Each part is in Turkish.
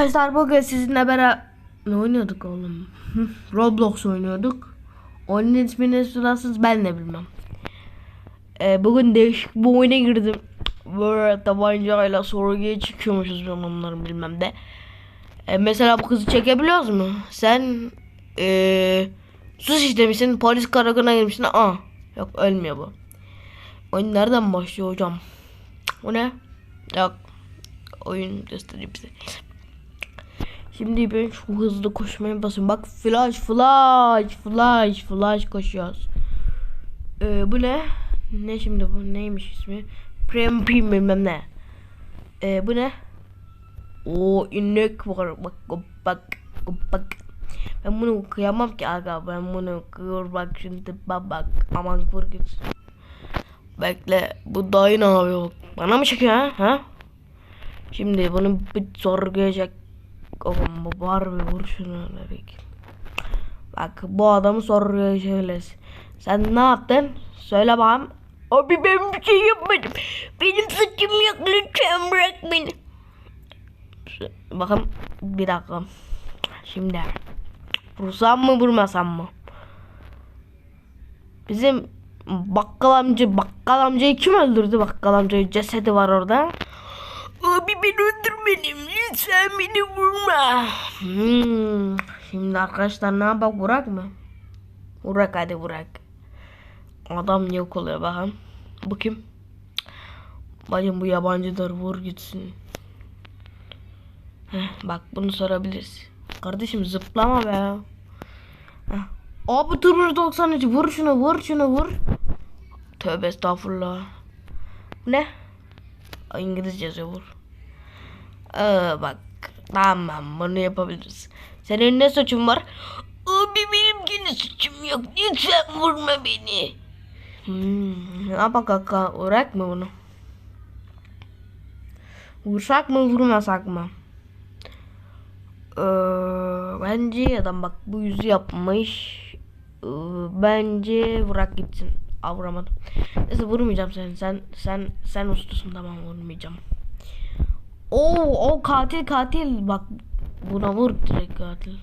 Arkadaşlar bugün sizinle beraber ne oynuyorduk oğlum? Roblox oynuyorduk. Onun ismini sorarsanız ben de bilmem. Ee, bugün değişik bir oyuna girdim. Böyle tabancayla sorguya çıkıyormuşuz ben onların bilmem de. Ee, mesela bu kızı çekebiliyoruz mu? Sen ee, sus istemişsin polis karakoluna girmişsin. Aa yok ölmüyor bu. Oyun nereden başlıyor hocam? O ne? Yok. Oyun göstereyim size. Şimdi ben şu hızlı koşmaya basıyorum. Bak flash flash flash flash koşuyoruz. Ee, bu ne? Ne şimdi bu? Neymiş ismi? Prem pim bilmem ne. Ee, bu ne? O inek var. Bak bak bak. Ben bunu kıyamam ki aga. Ben bunu kır bak şimdi bak bak. Aman git. Bekle. Bu dayı ne yapıyor? Bana mı çekiyor ha? ha? Şimdi bunu bir sorgulayacak. Oğlum bu var bir vur şunu. Bak bu adamı soruyor şöyle. Sen ne yaptın? Söyle bakalım. Abi ben bir şey yapmadım. Benim suçum yok lütfen bırak beni. Bakın bir dakika. Şimdi vursam mı vurmasam mı? Bizim bakkal amca bakkal amcayı kim öldürdü bakkal amcayı cesedi var orada. Abi beni öldürmedim. Lütfen beni vurma. Hmm. Şimdi arkadaşlar ne yapak Burak mı? Burak hadi Burak. Adam yok oluyor bakın. Bu kim? Bacım bu yabancıdır vur gitsin. Heh, bak bunu sorabiliriz. Kardeşim zıplama be. Heh. Abi dur 93 vur şunu vur şunu vur. Tövbe estağfurullah. Ne? İngilizce yazıyor vur. Aa, bak tamam bunu yapabiliriz. Senin ne suçun var? Abi benim yine suçum yok. Lütfen vurma beni. Hmm, ne yapak kaka? Uğrak mı bunu? Vursak mı vurmasak mı? Ee, bence adam bak bu yüzü yapmış. Ee, bence vurak gitsin. Aa, vuramadım. Neyse vurmayacağım seni. Sen sen sen ustasın tamam vurmayacağım. Oo, o katil katil bak buna vur direkt katil.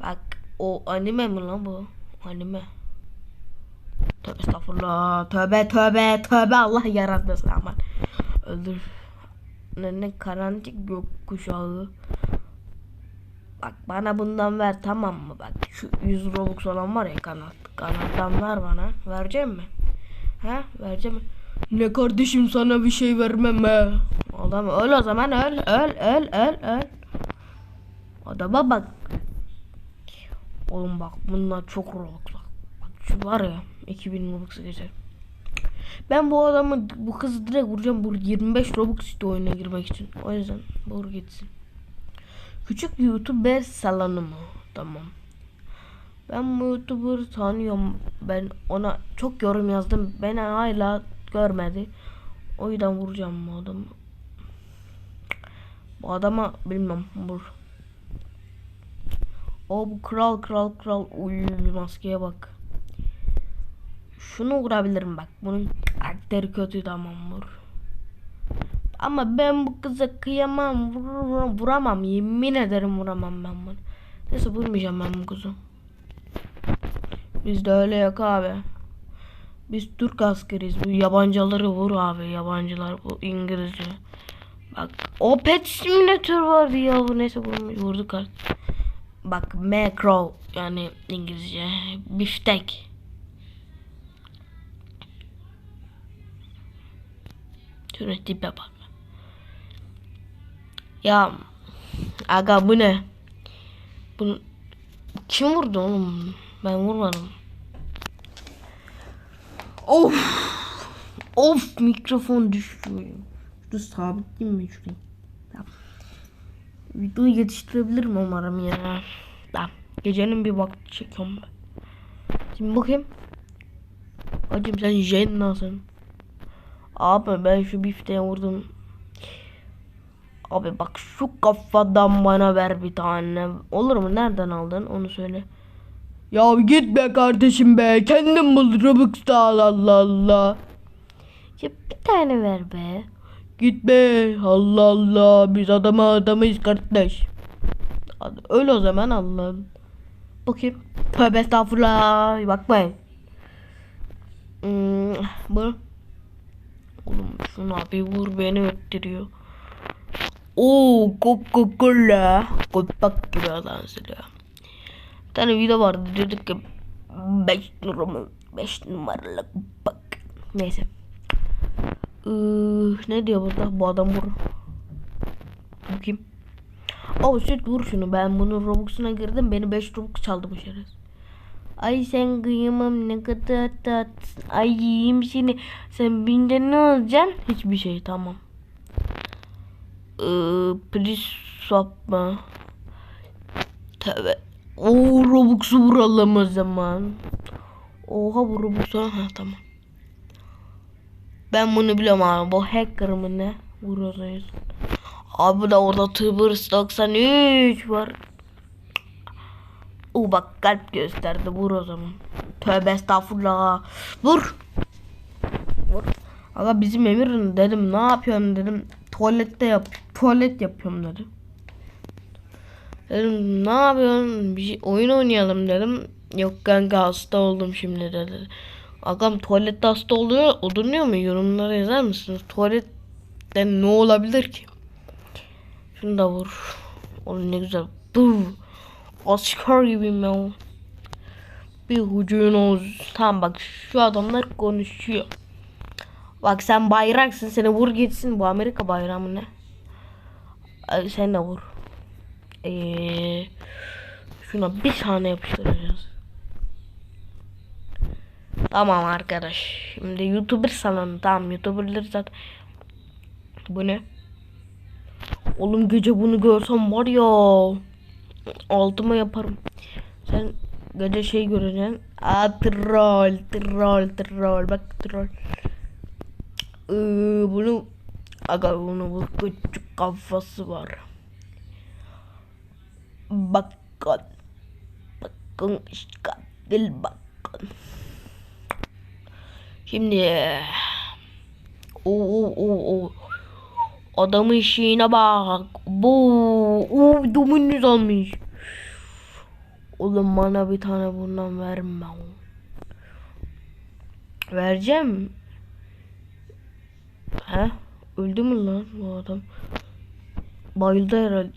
Bak o anime mi lan bu? Anime. Tövbe estağfurullah. Tövbe tövbe tövbe Allah yaratmasın aman. Öldür. Ne, ne karanlık gökkuşağı. Bak bana bundan ver tamam mı? Bak şu 100 Robux olan var ya kanat. Kanattan ver bana. Vereceğim mi? Ha? Vereceğim mi? Ne kardeşim sana bir şey vermem he. Adam öl o zaman öl öl öl öl öl. Adama bak. Oğlum bak bunlar çok Robux bak. Bak şu var ya 2000 Robux'a geçer. Ben bu adamı bu kızı direkt vuracağım. Bu 25 Robux istiyor oyuna girmek için. O yüzden vur gitsin. Küçük YouTuber salonu mu? Tamam. Ben bu YouTuber tanıyorum. Ben ona çok yorum yazdım. Beni hala görmedi. O yüzden vuracağım bu adamı. Bu adama bilmem vur. O bu kral kral kral. Uy maskeye bak. Şunu vurabilirim bak. Bunun karakteri kötü tamam vur. Ama ben bu kıza kıyamam. Vur, vuramam. Yemin ederim vuramam ben bunu. Neyse vurmayacağım ben bu kızı. Bizde öyle yok abi. Biz Türk askeriyiz. Bu yabancıları vur abi. Yabancılar bu İngilizce. Bak o pet simülatör vardı ya. Bu neyse vurmuş. Vurduk artık. Bak macro yani İngilizce. Biftek. Şöyle tipe bak. Ya aga bu ne? Bunu kim vurdu oğlum? Ben vurmadım. Of. Of mikrofon düşüyor. Şunu sabitleyeyim mi şurayı? Tamam. Videoyu yetiştirebilirim umarım ya. Tamam. Gecenin bir vakti çekiyorum ben. Şimdi bakayım. Hacım sen jen nasılsın? Abi ben şu bifteğe vurdum. Abi bak şu kafadan bana ver bir tane. Olur mu? Nereden aldın? Onu söyle. Ya git be kardeşim be. Kendin bul Robux'ta al Allah Allah. Ya bir tane ver be. Gitme. Allah Allah. Biz adama adamayız kardeş. Öyle o zaman Allah'ım. Bakayım. Tövbe estağfurullah. Bakmayın. Hmm, bu. Oğlum şuna bir vur beni öttürüyor. Oo Coca-Cola. Köpek gibi adam silah. Bir tane video vardı diyorduk ki 5 numaralı 5 numaralı bak. Neyse. Ee, ne diyor burada? Bu adam vur. Bakayım. Oh shit vur şunu. Ben bunun Robux'una girdim. Beni 5 Robux çaldı bu şerefsiz. Ay sen kıyamam ne kadar tatlısın. Ay yiyeyim seni. Sen binde ne olacaksın? Hiçbir şey tamam. Swap mı? Tabi. Oo Robux'u vuralım o zaman. Oha bu Robux'u. Ha tamam. Ben bunu biliyorum abi. Bu hacker mı ne? Vuruyoruz. Abi da orada Tubers 93 var. Oo bak kalp gösterdi. Vur o zaman. Tövbe estağfurullah. Vur. Vur. Aga bizim Emir dedim ne yapıyorsun dedim. Tuvalette yap. Tuvalet yapıyorum dedim. Dedim ne yapıyorsun? Bir şey, oyun oynayalım dedim. Yok kanka hasta oldum şimdi dedi. Agam tuvalette hasta oluyor, olunuyor mu? Yorumlara yazar mısınız? Tuvalette ne olabilir ki? Şunu da vur. Oğlum ne güzel. Dur. Asker gibiyim ya. Bir hucun olsun. Tamam bak şu adamlar konuşuyor. Bak sen bayraksın seni vur gitsin. Bu Amerika bayrağı mı ne? Ay, sen de vur. Ee, şuna bir tane yapıştıracağız. Tamam arkadaş. Şimdi YouTuber salonu. Tamam YouTuber'ları zaten. Bu ne? Oğlum gece bunu görsem var ya. Altıma yaparım. Sen gece şey göreceksin. Aa troll, troll, troll. Bak troll. Ee, bunu aga bunu bu küçük kafası var. Bakın. Bakın dil bakın. Şimdi o o o o adamın şeyine bak. Bu o dominus almış. Oğlum bana bir tane bundan verme. Vereceğim. He? Öldü mü lan bu adam? Bayıldı herhalde.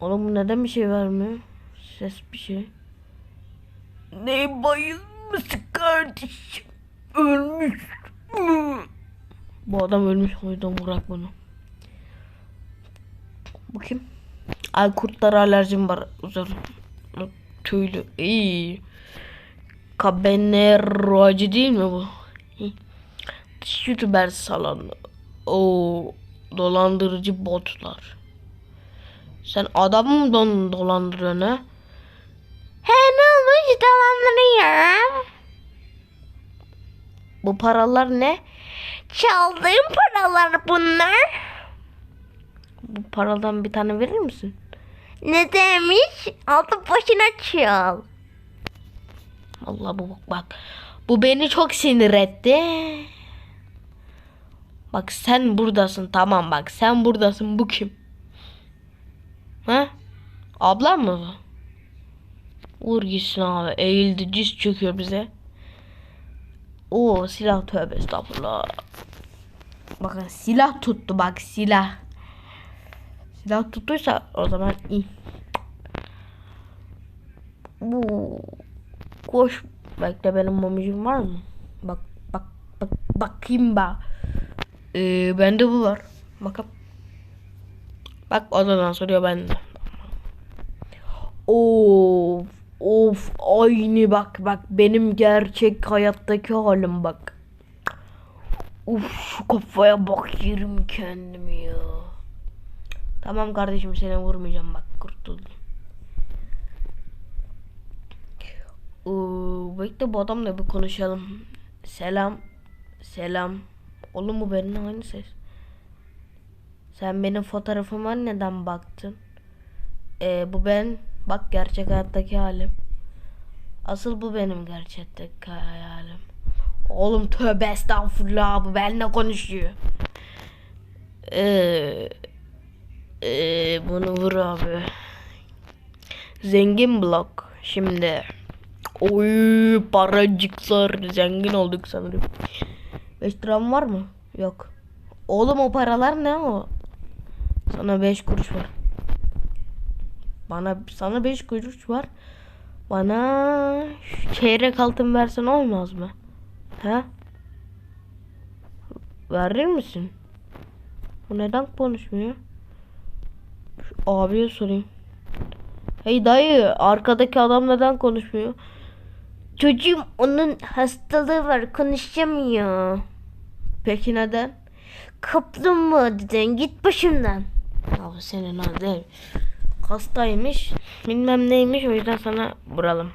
Oğlum bu neden bir şey vermiyor? Ses bir şey. Ne bayılması kardeşim? Ölmüş mü? Bu adam ölmüş o yüzden bırak bunu. Bakayım. Ay kurtlara alerjim var. Uzun. Tüylü. İyi. Cabernet değil mi bu? YouTuber salonu. O dolandırıcı botlar. Sen adam mı don dolandırıyorsun ha? He ne olmuş dolandırıyor. Bu paralar ne? Çaldığım paralar bunlar. Bu paradan bir tane verir misin? Ne demiş? Altı başına çal. Allah bu bak bak. Bu beni çok sinir etti. Bak sen buradasın tamam bak sen buradasın bu kim? Ha? Ablam mı bu? Vur gitsin abi eğildi diz çöküyor bize. Oo silah tövbe estağfurullah. Bakın silah tuttu bak silah. Silah tuttuysa o zaman iyi. Bu koş. Bekle benim momicim var mı? Bak bak bak bakayım bak. Ee, bende bu var. Bakalım. Bak odadan soruyor bende. Of of aynı bak bak benim gerçek hayattaki halim bak. Uf kafaya bak yerim kendimi ya. Tamam kardeşim seni vurmayacağım bak kurtuldum. Oo, bekle bu adamla bir konuşalım. Selam. Selam. Oğlum bu benim aynı ses. Sen benim fotoğrafıma neden baktın? Ee, bu ben. Bak gerçek hayattaki halim. Asıl bu benim gerçekteki hayalim. Oğlum tövbe estağfurullah bu benimle konuşuyor. Ee, ee, bunu vur abi. Zengin blok. Şimdi. Oy paracıklar. Zengin olduk sanırım. 5 liram var mı? Yok. Oğlum o paralar ne o? Sana 5 kuruş var. Bana sana 5 kuruş var. Bana çeyrek altın versen olmaz mı? He? Verir misin? Bu neden konuşmuyor? Şu abiye sorayım. Hey dayı arkadaki adam neden konuşmuyor? Çocuğum onun hastalığı var konuşamıyor. Peki neden? Kaplumbağa dedin git başımdan. Abi senin adı hastaymış bilmem neymiş o yüzden sana vuralım.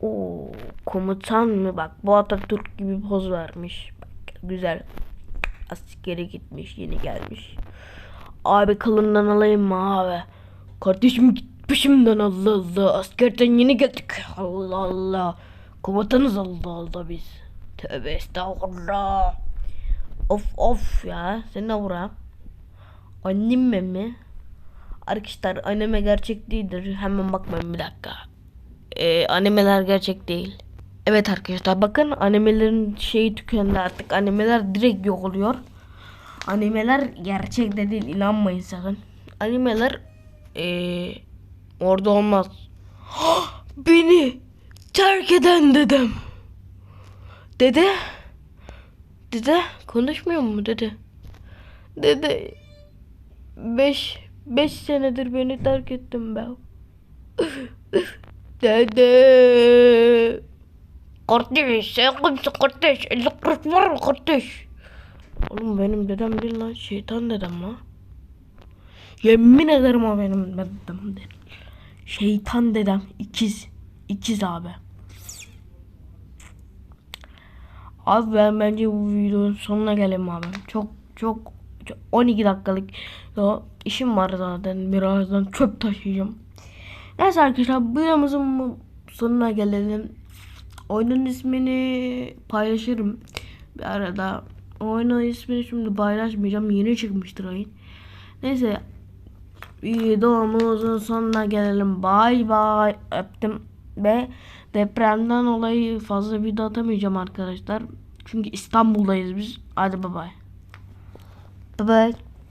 Oo, komutan mı bak bu Atatürk gibi poz vermiş. Bak güzel. Askere gitmiş yeni gelmiş. Abi kılından alayım mı abi? Kardeşim git peşimden Allah Allah. Askerden yeni geldik. Allah Allah. Komutanız Allah Allah biz. Tövbe estağfurullah. Of of ya. Sen ne vura? Annem mi? Arkadaşlar anime gerçek değildir. Hemen bakmayın bir dakika. Ee, animeler gerçek değil. Evet arkadaşlar bakın animelerin şeyi tükendi artık. Animeler direkt yok oluyor. Animeler gerçek de değil inanmayın sakın. Animeler ee, orada olmaz. Beni terk eden dedem. Dede. Dede konuşmuyor mu dede? Dede. Beş, beş senedir beni terk ettin ben. Dede. Kardeş sen kimsin kardeş? 50 kuruş var mı kardeş? Oğlum benim dedem değil lan şeytan dedem lan. Yemin ederim o benim dedem değil. Şeytan dedem ikiz. ikiz abi. Abi ben bence bu videonun sonuna gelelim abi. Çok çok, çok 12 dakikalık ya, işim var zaten. Birazdan çöp taşıyacağım. Neyse arkadaşlar videomuzun sonuna gelelim. Oyunun ismini paylaşırım. Bir arada oyunun ismini şimdi paylaşmayacağım. Yeni çıkmıştır oyun. Neyse videomuzun sonuna gelelim. Bay bay öptüm ve depremden dolayı fazla video atamayacağım arkadaşlar. Çünkü İstanbul'dayız biz. Hadi bay bay. Bye bye.